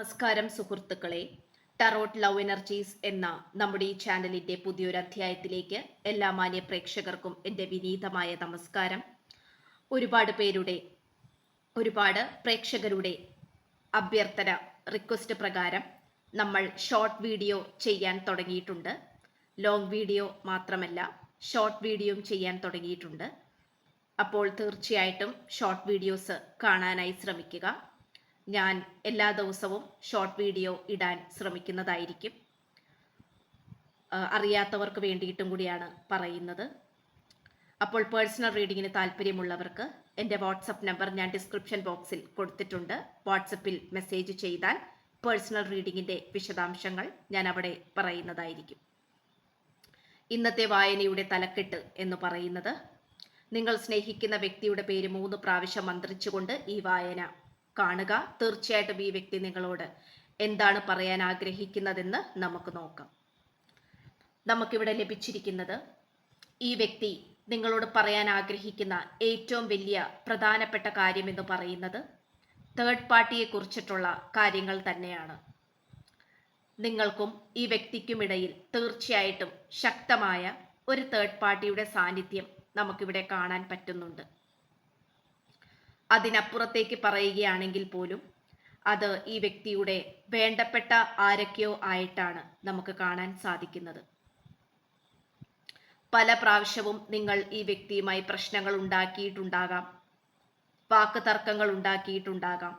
നമസ്കാരം സുഹൃത്തുക്കളെ. Tarot love energies എന്ന നമ്മുടെ ഈ ചാനലിന്റെ പുതിയൊരു അധ്യായത്തിലേക്ക് എല്ലാ മാന്യ പ്രേക്ഷകർക്കും എന്റെ വിനീതമായ നമസ്കാരം. ഒരുപാട് പേരുടെ ഒരുപാട് പ്രേക്ഷകരുടെ അഭ്യർത്ഥന റിക്വസ്റ്റ് പ്രകാരം നമ്മൾ ഷോർട്ട് വീഡിയോ ചെയ്യാൻ തുടങ്ങിയിട്ടുണ്ട്. ലോങ് വീഡിയോ മാത്രമല്ല ഷോർട്ട് വീഡിയോയും ചെയ്യാൻ തുടങ്ങിയിട്ടുണ്ട്. അപ്പോൾ തീർച്ചയായിട്ടും ഷോർട്ട് വീഡിയോസ് കാണാനായി ശ്രമിക്കുക. ഞാൻ എല്ലാ ദിവസവും ഷോർട്ട് വീഡിയോ ഇടാൻ ശ്രമിക്കുന്നതായിരിക്കും. അറിയാത്തവർക്ക് വേണ്ടിയിട്ടും കൂടിയാണ് പറയുന്നത്. അപ്പോൾ പേഴ്സണൽ റീഡിങ്ങിന് താല്പര്യമുള്ളവർക്ക് എന്റെ വാട്സപ്പ് നമ്പർ ഞാൻ ഡിസ്ക്രിപ്ഷൻ ബോക്സിൽ കൊടുത്തിട്ടുണ്ട്. വാട്സപ്പിൽ മെസ്സേജ് ചെയ്താൽ പേഴ്സണൽ റീഡിങ്ങിന്റെ വിശദാംശങ്ങൾ ഞാൻ അവിടെ പറയുന്നതായിരിക്കും. ഇന്നത്തെ വായനയുടെ തലക്കെട്ട് എന്ന് പറയുന്നത് നിങ്ങൾ സ്നേഹിക്കുന്ന വ്യക്തിയുടെ പേര് മൂന്ന് പ്രാവശ്യം മന്ത്രിച്ചുകൊണ്ട് ഈ വായന കാണുക. തീർച്ചയായിട്ടും ഈ വ്യക്തി നിങ്ങളോട് എന്താണ് പറയാൻ ആഗ്രഹിക്കുന്നതെന്ന് നമുക്ക് നോക്കാം. നമുക്കിവിടെ ലഭിച്ചിരിക്കുന്നത് ഈ വ്യക്തി നിങ്ങളോട് പറയാൻ ആഗ്രഹിക്കുന്ന ഏറ്റവും വലിയ പ്രധാനപ്പെട്ട കാര്യം എന്ന് പറയുന്നത് തേർഡ് പാർട്ടിയെ കുറിച്ചിട്ടുള്ള കാര്യങ്ങൾ തന്നെയാണ്. നിങ്ങൾക്കും ഈ വ്യക്തിക്കുമിടയിൽ തീർച്ചയായിട്ടും ശക്തമായ ഒരു തേർഡ് പാർട്ടിയുടെ സാന്നിധ്യം നമുക്കിവിടെ കാണാൻ പറ്റുന്നുണ്ട്. അതിനപ്പുറത്തേക്ക് പറയുകയാണെങ്കിൽ പോലും അത് ഈ വ്യക്തിയുടെ വേണ്ടപ്പെട്ട ആരൊക്കെയോ ആയിട്ടാണ് നമുക്ക് കാണാൻ സാധിക്കുന്നത്. പല പ്രാവശ്യവും നിങ്ങൾ ഈ വ്യക്തിയുമായി പ്രശ്നങ്ങൾ ഉണ്ടാക്കിയിട്ടുണ്ടാകാം വാക്ക് തർക്കങ്ങൾ ഉണ്ടാക്കിയിട്ടുണ്ടാകാം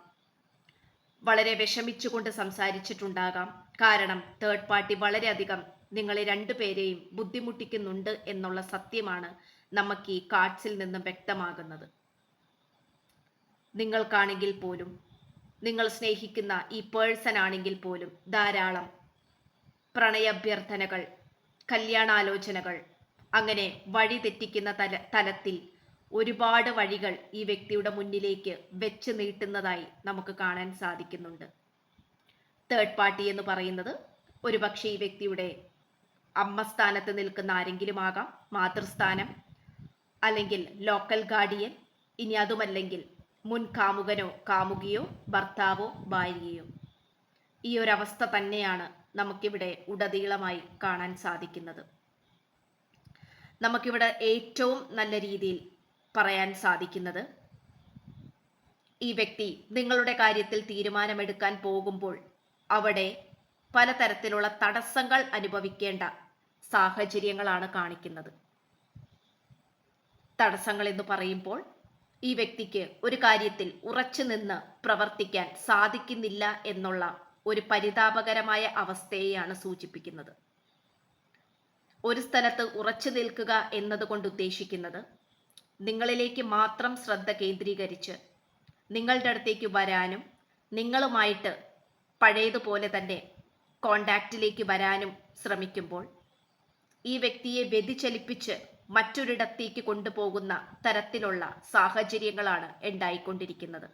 വളരെ വിഷമിച്ചുകൊണ്ട് സംസാരിച്ചിട്ടുണ്ടാകാം. കാരണം തേർഡ് പാർട്ടി വളരെയധികം നിങ്ങളെ രണ്ടുപേരെയും ബുദ്ധിമുട്ടിക്കുന്നുണ്ട് എന്നുള്ള സത്യമാണ് നമുക്ക് ഈ കാർഡ്സിൽ നിന്നും വ്യക്തമാകുന്നത്. നിങ്ങൾക്കാണെങ്കിൽ പോലും. നിങ്ങൾ സ്നേഹിക്കുന്ന ഈ പേഴ്സൺ ആണെങ്കിൽ പോലും ധാരാളം പ്രണയഭ്യർത്ഥനകൾ കല്യാണാലോചനകൾ അങ്ങനെ വഴി തെറ്റിക്കുന്ന തല തലത്തിൽ ഒരുപാട് വഴികൾ ഈ വ്യക്തിയുടെ മുന്നിലേക്ക് വെച്ച് നീട്ടുന്നതായി നമുക്ക് കാണാൻ സാധിക്കുന്നുണ്ട്. തേർഡ് പാർട്ടി എന്ന് പറയുന്നത് ഒരുപക്ഷെ ഈ വ്യക്തിയുടെ അമ്മ സ്ഥാനത്ത് നിൽക്കുന്ന ആരെങ്കിലും ആകാം മാതൃസ്ഥാനം അല്ലെങ്കിൽ ലോക്കൽ ഗാർഡിയൻ ഇനി അതുമല്ലെങ്കിൽ മുൻ കാമുകനോ കാമുകിയോ ഭർത്താവോ ഭാര്യയോ. ഈ ഒരവസ്ഥ തന്നെയാണ് നമുക്കിവിടെ ഉടനീളമായി കാണാൻ സാധിക്കുന്നത്. നമുക്കിവിടെ ഏറ്റവും നല്ല രീതിയിൽ പറയാൻ സാധിക്കുന്നത് ഈ വ്യക്തി നിങ്ങളുടെ കാര്യത്തിൽ തീരുമാനമെടുക്കാൻ പോകുമ്പോൾ അവിടെ പലതരത്തിലുള്ള തടസ്സങ്ങൾ അനുഭവിക്കേണ്ട സാഹചര്യങ്ങളാണ് കാണിക്കുന്നത്. തടസ്സങ്ങൾ എന്ന് പറയുമ്പോൾ ഈ വ്യക്തിക്ക് ഒരു കാര്യത്തിൽ ഉറച്ചു നിന്ന് പ്രവർത്തിക്കാൻ സാധിക്കുന്നില്ല എന്നുള്ള ഒരു പരിതാപകരമായ അവസ്ഥയെയാണ് സൂചിപ്പിക്കുന്നത്. ഒരു സ്ഥലത്ത് ഉറച്ചു നിൽക്കുക എന്നതുകൊണ്ട് ഉദ്ദേശിക്കുന്നത് നിങ്ങളിലേക്ക് മാത്രം ശ്രദ്ധ കേന്ദ്രീകരിച്ച് നിങ്ങളുടെ അടുത്തേക്ക് വരാനും നിങ്ങളുമായിട്ട് പഴയതുപോലെ തന്നെ കോണ്ടാക്റ്റിലേക്ക് വരാനും ശ്രമിക്കുമ്പോൾ ഈ വ്യക്തിയെ വ്യതിചലിപ്പിച്ച് മറ്റൊരിടത്തേക്ക് കൊണ്ടുപോകുന്ന തരത്തിലുള്ള സാഹചര്യങ്ങളാണ് ഉണ്ടായിക്കൊണ്ടിരിക്കുന്നത്.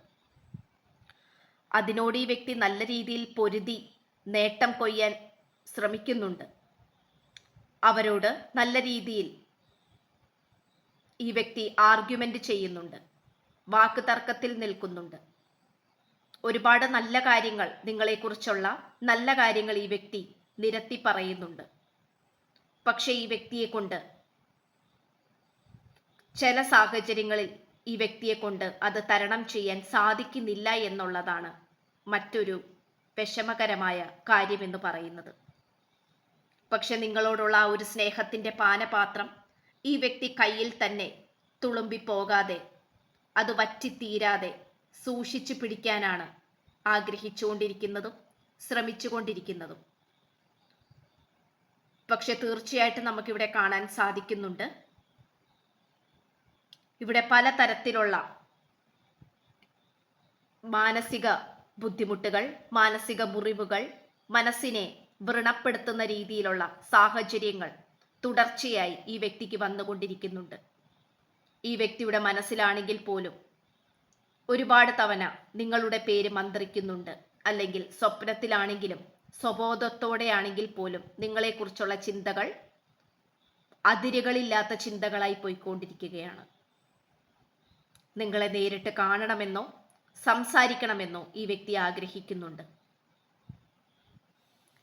അതിനോട് ഈ വ്യക്തി നല്ല രീതിയിൽ പൊരുതി നേട്ടം കൊയ്യാൻ ശ്രമിക്കുന്നുണ്ട്. അവരോട് നല്ല രീതിയിൽ ഈ വ്യക്തി ആർഗ്യുമെന്റ് ചെയ്യുന്നുണ്ട്. വാക്ക് തർക്കത്തിൽ നിൽക്കുന്നുണ്ട്. ഒരുപാട് നല്ല കാര്യങ്ങൾ നിങ്ങളെക്കുറിച്ചുള്ള നല്ല കാര്യങ്ങൾ ഈ വ്യക്തി നിരത്തി പറയുന്നുണ്ട്. പക്ഷേ ഈ വ്യക്തിയെ കൊണ്ട് ചില സാഹചര്യങ്ങളിൽ ഈ വ്യക്തിയെ കൊണ്ട് അത് തരണം ചെയ്യാൻ സാധിക്കുന്നില്ല എന്നുള്ളതാണ് മറ്റൊരു വിഷമകരമായ കാര്യമെന്ന് പറയുന്നത്. പക്ഷെ നിങ്ങളോടുള്ള ആ ഒരു സ്നേഹത്തിന്റെ പാനപാത്രം ഈ വ്യക്തി കയ്യിൽ തന്നെ തുളുമ്പി പോകാതെ അത് വറ്റിത്തീരാതെ സൂക്ഷിച്ചു പിടിക്കാനാണ് ആഗ്രഹിച്ചുകൊണ്ടിരിക്കുന്നതും ശ്രമിച്ചുകൊണ്ടിരിക്കുന്നതും. പക്ഷെ തീർച്ചയായിട്ടും നമുക്കിവിടെ കാണാൻ സാധിക്കുന്നുണ്ട് ഇവിടെ പലതരത്തിലുള്ള മാനസിക ബുദ്ധിമുട്ടുകൾ മാനസിക മുറിവുകൾ മനസ്സിനെ വ്രണപ്പെടുത്തുന്ന രീതിയിലുള്ള സാഹചര്യങ്ങൾ തുടർച്ചയായി ഈ വ്യക്തിക്ക് വന്നുകൊണ്ടിരിക്കുന്നുണ്ട്. ഈ വ്യക്തിയുടെ മനസ്സിലാണെങ്കിൽ പോലും ഒരുപാട് തവണ നിങ്ങളുടെ പേര് മന്ത്രിക്കുന്നുണ്ട്. അല്ലെങ്കിൽ സ്വപ്നത്തിലാണെങ്കിലും സ്വബോധത്തോടെയാണെങ്കിൽ പോലും നിങ്ങളെക്കുറിച്ചുള്ള ചിന്തകൾ അതിരുകളില്ലാത്ത ചിന്തകളായി പോയിക്കൊണ്ടിരിക്കുകയാണ്. നിങ്ങളെ നേരിട്ട് കാണണമെന്നോ സംസാരിക്കണമെന്നോ ഈ വ്യക്തി ആഗ്രഹിക്കുന്നുണ്ട്.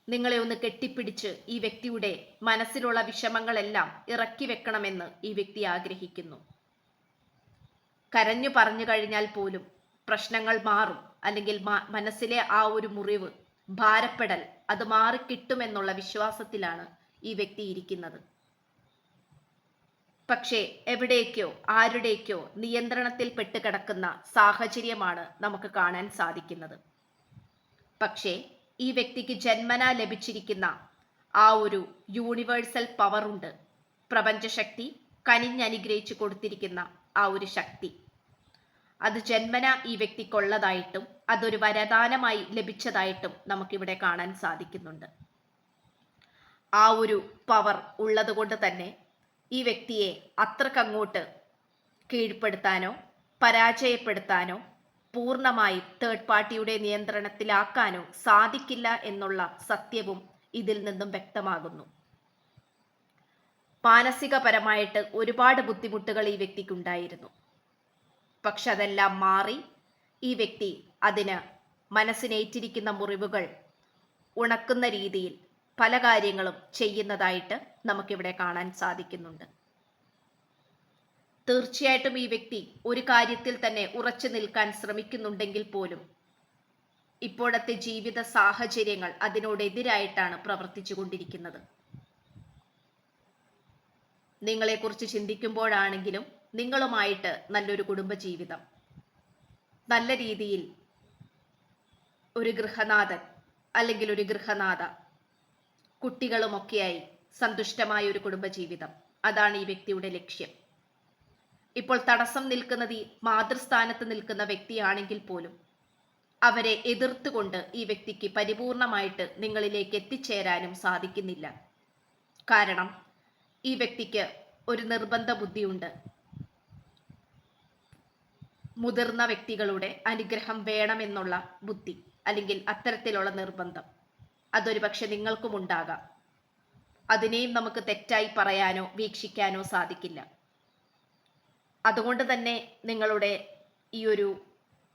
നിങ്ങളെ ഒന്ന് കെട്ടിപ്പിടിച്ച് ഈ വ്യക്തിയുടെ മനസ്സിലുള്ള വിഷമങ്ങളെല്ലാം ഇറക്കി വെക്കണമെന്ന് ഈ വ്യക്തി ആഗ്രഹിക്കുന്നു. കരഞ്ഞു പറഞ്ഞു കഴിഞ്ഞാൽ പോലും പ്രശ്നങ്ങൾ മാറും. അല്ലെങ്കിൽ മനസ്സിലെ ആ ഒരു മുറിവ് ഭാരപ്പെടൽ അത് മാറിക്കിട്ടുമെന്നുള്ള വിശ്വാസത്തിലാണ് ഈ വ്യക്തി ഇരിക്കുന്നത്. പക്ഷേ എവിടേക്കോ ആരുടേക്കോ നിയന്ത്രണത്തിൽ പെട്ട് കിടക്കുന്ന സാഹചര്യമാണ് നമുക്ക് കാണാൻ സാധിക്കുന്നത്. പക്ഷേ ഈ വ്യക്തിക്ക് ജന്മനാ ലഭിച്ചിരിക്കുന്ന ആ ഒരു യൂണിവേഴ്സൽ പവറുണ്ട് പ്രപഞ്ചശക്തി കനിഞ്ഞനുഗ്രഹിച്ചു കൊടുത്തിരിക്കുന്ന ആ ഒരു ശക്തി. അത് ജന്മന ഈ വ്യക്തിക്കുള്ളതായിട്ടും അതൊരു വരദാനമായി ലഭിച്ചതായിട്ടും നമുക്കിവിടെ കാണാൻ സാധിക്കുന്നുണ്ട്. ആ ഒരു പവർ ഉള്ളതുകൊണ്ട് തന്നെ ഈ വ്യക്തിയെ അത്രക്കങ്ങോട്ട് കീഴ്പ്പെടുത്താനോ പരാജയപ്പെടുത്താനോ പൂർണമായി തേർഡ് പാർട്ടിയുടെ നിയന്ത്രണത്തിലാക്കാനോ സാധിക്കില്ല എന്നുള്ള സത്യവും ഇതിൽ നിന്നും വ്യക്തമാകുന്നു. മാനസികപരമായിട്ട് ഒരുപാട് ബുദ്ധിമുട്ടുകൾ ഈ വ്യക്തിക്കുണ്ടായിരുന്നു. പക്ഷെ അതെല്ലാം മാറി ഈ വ്യക്തി അതിന് മനസ്സിനേറ്റിരിക്കുന്ന മുറിവുകൾ ഉണക്കുന്ന രീതിയിൽ പല കാര്യങ്ങളും ചെയ്യുന്നതായിട്ട് നമുക്കിവിടെ കാണാൻ സാധിക്കുന്നുണ്ട്. തീർച്ചയായിട്ടും ഈ വ്യക്തി ഒരു കാര്യത്തിൽ തന്നെ ഉറച്ചു നിൽക്കാൻ ശ്രമിക്കുന്നുണ്ടെങ്കിൽ പോലും ഇപ്പോഴത്തെ ജീവിത സാഹചര്യങ്ങൾ അതിനോടെതിരായിട്ടാണ് പ്രവർത്തിച്ചു കൊണ്ടിരിക്കുന്നത് നിങ്ങളെക്കുറിച്ച് ചിന്തിക്കുമ്പോഴാണെങ്കിലും നിങ്ങളുമായിട്ട് നല്ലൊരു കുടുംബജീവിതം നല്ല രീതിയിൽ ഒരു ഗൃഹനാഥൻ അല്ലെങ്കിൽ ഒരു ഗൃഹനാഥ കുട്ടികളുമൊക്കെയായി സന്തുഷ്ടമായ ഒരു കുടുംബജീവിതം. അതാണ് ഈ വ്യക്തിയുടെ ലക്ഷ്യം. ഇപ്പോൾ തടസ്സം നിൽക്കുന്നത് ഈ മാതൃസ്ഥാനത്ത് നിൽക്കുന്ന വ്യക്തിയാണെങ്കിൽ പോലും അവരെ എതിർത്തുകൊണ്ട് ഈ വ്യക്തിക്ക് പരിപൂർണമായിട്ട് നിങ്ങളിലേക്ക് എത്തിച്ചേരാനും സാധിക്കുന്നില്ല. കാരണം ഈ വ്യക്തിക്ക് ഒരു നിർബന്ധ ബുദ്ധിയുണ്ട്. മുതിർന്ന വ്യക്തികളുടെ അനുഗ്രഹം വേണമെന്നുള്ള ബുദ്ധി അല്ലെങ്കിൽ അത്തരത്തിലുള്ള നിർബന്ധം. അതൊരു പക്ഷെ നിങ്ങൾക്കും ഉണ്ടാകാം. അതിനെയും നമുക്ക് തെറ്റായി പറയാനോ വീക്ഷിക്കാനോ സാധിക്കില്ല. അതുകൊണ്ട് തന്നെ നിങ്ങളുടെ ഈ ഒരു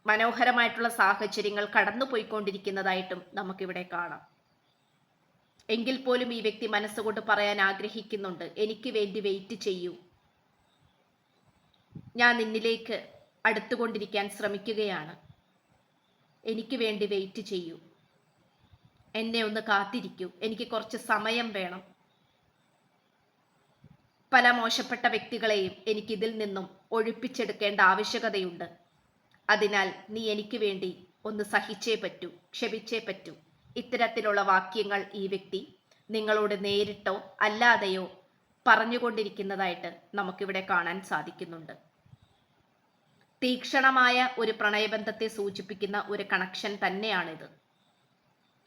മനോഹരമായിട്ടുള്ള സാഹചര്യങ്ങൾ കടന്നു പോയിക്കൊണ്ടിരിക്കുന്നതായിട്ടും നമുക്കിവിടെ കാണാം. എങ്കിൽ പോലും ഈ വ്യക്തി മനസ്സുകൊണ്ട് പറയാൻ ആഗ്രഹിക്കുന്നുണ്ട്. എനിക്ക് വേണ്ടി വെയിറ്റ് ചെയ്യൂ. ഞാൻ നിന്നിലേക്ക് അടുത്തുകൊണ്ടിരിക്കാൻ ശ്രമിക്കുകയാണ്. എനിക്ക് വേണ്ടി വെയിറ്റ് ചെയ്യൂ. എന്നെ ഒന്ന് കാത്തിരിക്കൂ. എനിക്ക് കുറച്ച് സമയം വേണം. പല മോശപ്പെട്ട വ്യക്തികളെയും എനിക്കിതിൽ നിന്നും ഒഴിപ്പിച്ചെടുക്കേണ്ട ആവശ്യകതയുണ്ട്. അതിനാൽ നീ എനിക്ക് വേണ്ടി ഒന്ന് സഹിച്ചേ പറ്റൂ ക്ഷമിച്ചേ പറ്റൂ. ഇത്തരത്തിലുള്ള വാക്യങ്ങൾ ഈ വ്യക്തി നിങ്ങളോട് നേരിട്ടോ അല്ലാതെയോ പറഞ്ഞുകൊണ്ടിരിക്കുന്നതായിട്ട് നമുക്കിവിടെ കാണാൻ സാധിക്കുന്നുണ്ട്. തീക്ഷണമായ ഒരു പ്രണയബന്ധത്തെ സൂചിപ്പിക്കുന്ന ഒരു കണക്ഷൻ തന്നെയാണിത്.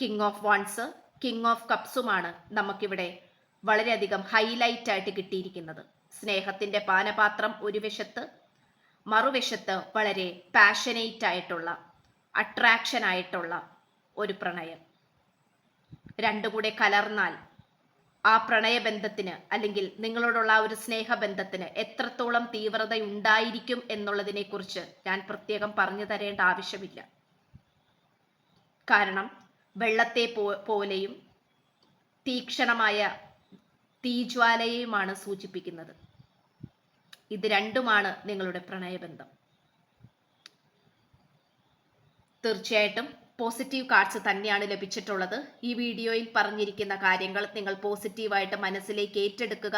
King of wands king of കപ്സുമാണ് നമുക്കിവിടെ വളരെയധികം ഹൈലൈറ്റ് ആയിട്ട് കിട്ടിയിരിക്കുന്നത്. സ്നേഹത്തിന്റെ പാനപാത്രം ഒരു വശത്ത് മറുവശത്ത് വളരെ പാഷനേറ്റ് ആയിട്ടുള്ള അട്രാക്ഷൻ ആയിട്ടുള്ള ഒരു പ്രണയം. രണ്ടു കൂടെ കലർന്നാൽ ആ പ്രണയബന്ധത്തിന് അല്ലെങ്കിൽ നിങ്ങളോടുള്ള ആ ഒരു സ്നേഹബന്ധത്തിന് എത്രത്തോളം തീവ്രത ഉണ്ടായിരിക്കും എന്നുള്ളതിനെ കുറിച്ച് ഞാൻ പ്രത്യേകം പറഞ്ഞു തരേണ്ട ആവശ്യമില്ല. കാരണം വെള്ളത്തെ പോ പോലെയും തീക്ഷണമായ തീജ്വാലയെയുമാണ് സൂചിപ്പിക്കുന്നത്. ഇത് രണ്ടുമാണ് നിങ്ങളുടെ പ്രണയബന്ധം. തീർച്ചയായിട്ടും പോസിറ്റീവ് കാർഡ്സ് തന്നെയാണ് ലഭിച്ചിട്ടുള്ളത്. ഈ വീഡിയോയിൽ പറഞ്ഞിരിക്കുന്ന കാര്യങ്ങൾ നിങ്ങൾ പോസിറ്റീവായിട്ട് മനസ്സിലേക്ക് ഏറ്റെടുക്കുക.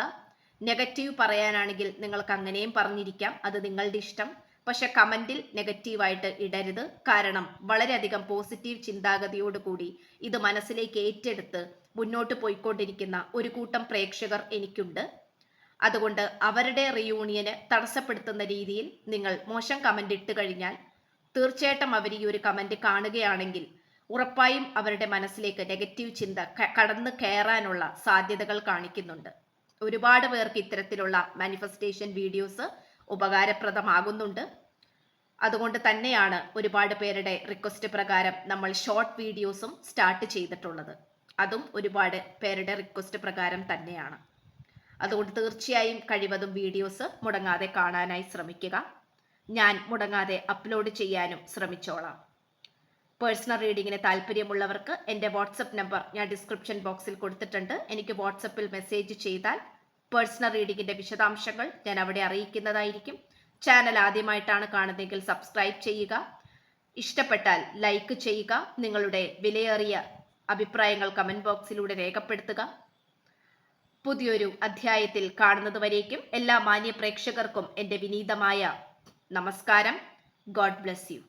നെഗറ്റീവ് പറയാനാണെങ്കിൽ നിങ്ങൾക്ക് അങ്ങനെയും പറഞ്ഞിരിക്കാം. അത് നിങ്ങളുടെ ഇഷ്ടം. പക്ഷെ കമന്റിൽ നെഗറ്റീവായിട്ട് ഇടരുത്. കാരണം വളരെയധികം പോസിറ്റീവ് ചിന്താഗതിയോട് കൂടി ഇത് മനസ്സിലേക്ക് ഏറ്റെടുത്ത് മുന്നോട്ട് പോയിക്കൊണ്ടിരിക്കുന്ന ഒരു കൂട്ടം പ്രേക്ഷകർ എനിക്കുണ്ട്. അതുകൊണ്ട് അവരുടെ റിയൂണിയന് തടസ്സപ്പെടുത്തുന്ന രീതിയിൽ നിങ്ങൾ മോശം കമന്റ് ഇട്ട് കഴിഞ്ഞാൽ തീർച്ചയായിട്ടും അവർ ഈ ഒരു കമന്റ് കാണുകയാണെങ്കിൽ ഉറപ്പായും അവരുടെ മനസ്സിലേക്ക് നെഗറ്റീവ് ചിന്ത കടന്നു കയറാനുള്ള സാധ്യതകൾ കാണിക്കുന്നുണ്ട്. ഒരുപാട് പേർക്ക് ഇത്തരത്തിലുള്ള മാനിഫെസ്റ്റേഷൻ വീഡിയോസ് ഉപകാരപ്രദമാകുന്നുണ്ട്. അതുകൊണ്ട് തന്നെയാണ് ഒരുപാട് പേരുടെ റിക്വസ്റ്റ് പ്രകാരം നമ്മൾ ഷോർട്ട് വീഡിയോസും സ്റ്റാർട്ട് ചെയ്തിട്ടുള്ളത്. അതും ഒരുപാട് പേരുടെ റിക്വസ്റ്റ് പ്രകാരം തന്നെയാണ്. അതുകൊണ്ട് തീർച്ചയായും കഴിവതും വീഡിയോസ് മുടങ്ങാതെ കാണാനായി ശ്രമിക്കുക. ഞാൻ മുടങ്ങാതെ അപ്ലോഡ് ചെയ്യാനും ശ്രമിച്ചോളാം. പേഴ്സണൽ റീഡിങ്ങിന് താല്പര്യമുള്ളവർക്ക് എന്റെ വാട്സപ്പ് നമ്പർ ഞാൻ ഡിസ്ക്രിപ്ഷൻ ബോക്സിൽ കൊടുത്തിട്ടുണ്ട്. എനിക്ക് വാട്സപ്പിൽ മെസ്സേജ് ചെയ്താൽ പേഴ്സണൽ റീഡിങ്ങിന്റെ വിശദാംശങ്ങൾ ഞാൻ അവിടെ അറിയിക്കുന്നതായിരിക്കും. ചാനൽ ആദ്യമായിട്ടാണ് കാണുന്നതെങ്കിൽ സബ്സ്ക്രൈബ് ചെയ്യുക. ഇഷ്ടപ്പെട്ടാൽ ലൈക്ക് ചെയ്യുക. നിങ്ങളുടെ വിലയേറിയ അഭിപ്രായങ്ങൾ കമന്റ് ബോക്സിലൂടെ രേഖപ്പെടുത്തുക. പുതിയൊരു അധ്യായത്തിൽ കാണുന്നതുവരേക്കും എല്ലാ മാന്യ പ്രേക്ഷകർക്കും എന്റെ വിനീതമായ നമസ്കാരം. God bless you.